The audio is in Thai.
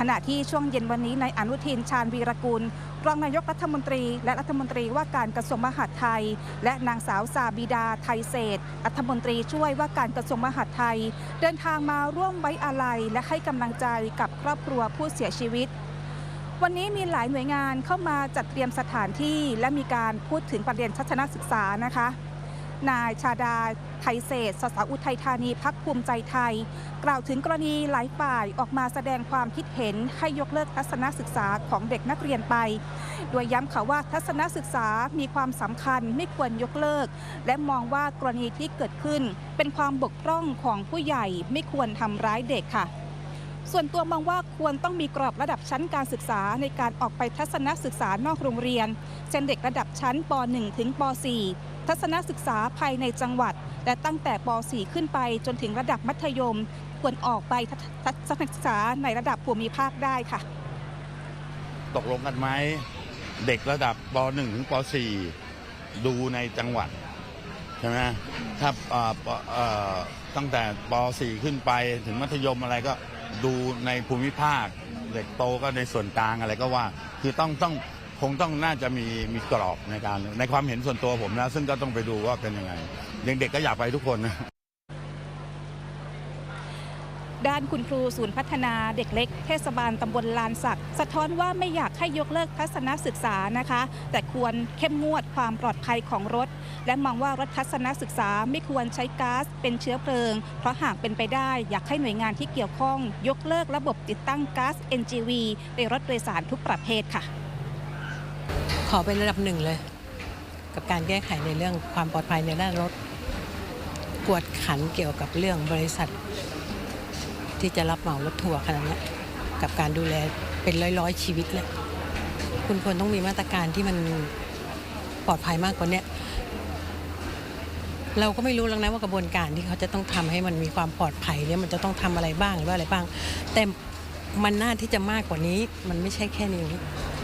ขณะที่ช่วงเย็นวันนี้ในายอนุทินชาญวีรกุลรองนายกรัฐมนตรี และรัฐมนตรีว่าการกระทรวงมหาดไทย และนางสาวซาบิดาไทยเศษรัฐมนตรีช่วยว่าการกระทรวงมหาดไทย เดินทางมาร่วมไว้อาลัย และให้กำลังใจกับครอบครัวผู้เสียชีวิต วันนี้มีหลายหน่วยงานเข้ามาจัดเตรียมสถานที่ และมีการพูดถึงประเด็นทัศนศึกษานะคะ นายชาดา ไทยเศษสสอุทัยธานีพักภูมิใจไทย กล่าวถึงกรณีหลายฝ่ายออกมาแสดงความคิดเห็นให้ยกเลิกทัศนศึกษาของเด็กนักเรียนไป โดยย้ำค่ะว่าทัศนศึกษามีความสำคัญไม่ควรยกเลิก และมองว่ากรณีที่เกิดขึ้น เป็นความบกพร่องของผู้ใหญ่ไม่ควรทำร้ายเด็กค่ะส่วนตัวมองว่าควรต้องมีกรอบระดับชั้นการศึกษาในการออกไปทัศนศึกษานอกโรงเรียน เช่นเด็กระดับชั้นป .1 ถึงป .4 ทัศนศึกษาภายในจังหวัด และตั้งแต่ป .4 ขึ้นไปจนถึงระดับมัธยม ควรออกไปทัศนศึกษาในระดับภูมิภาคได้ค่ะ ตกลงกันไหมเด็กระดับป .1 ถึงป .4 ดูในจังหวัดใช่ไหมถ้าตั้งแต่ป .4 ขึ้นไปถึงมัธยมอะไรก็ดูในภูมิภาค เด็กโตก็ในส่วนกลางอะไรก็ว่า คือต้องต้อง คงต้องน่าจะมีมีกรอบในการในความเห็นส่วนตัวผมนะ ซึ่งก็ต้องไปดูว่าเป็นยังไงเด็กๆก็อยากไปทุกคนนะ ด้านคุณครูศูนย์พัฒนาเด็กเล็ก เทศบาลตำบลลานสักสะท้อนว่าไม่อยากให้ยกเลิกทัศนศึกษานะคะ แต่ควรเข้มงวดความปลอดภัยของรถ และมองว่ารถทัศนศึกษาไม่ควรใช้ก๊าซเป็นเชื้อเพลิง เพราะหากเป็นไปได้อยากให้หน่วยงานที่เกี่ยวข้อง ยกเลิกระบบติดตั้งก๊าซ NGV ในรถโดยสารทุกประเภทค่ะ ขอเป็นระดับหนึ่งเลย กับการแก้ไขในเรื่องความปลอดภัยในด้านรถ กวดขันเกี่ยวกับเรื่องบริษัท ที่จะรับเหมารถทัวร์ขนาดนี้กับการดูแลเป็นร้อยๆชีวิตเนี่ยคุณควรต้องมีมาตรการที่มันปลอดภัยมากกว่านี้เราก็ไม่รู้แล้วนะว่ากระบวนการที่เขาจะต้องทำให้มันมีความปลอดภัยเนี่ยมันจะต้องทำอะไรบ้างหรือว่าอะไรบ้าง แต่มันน่าที่จะมากกว่านี้ มันไม่ใช่แค่นี้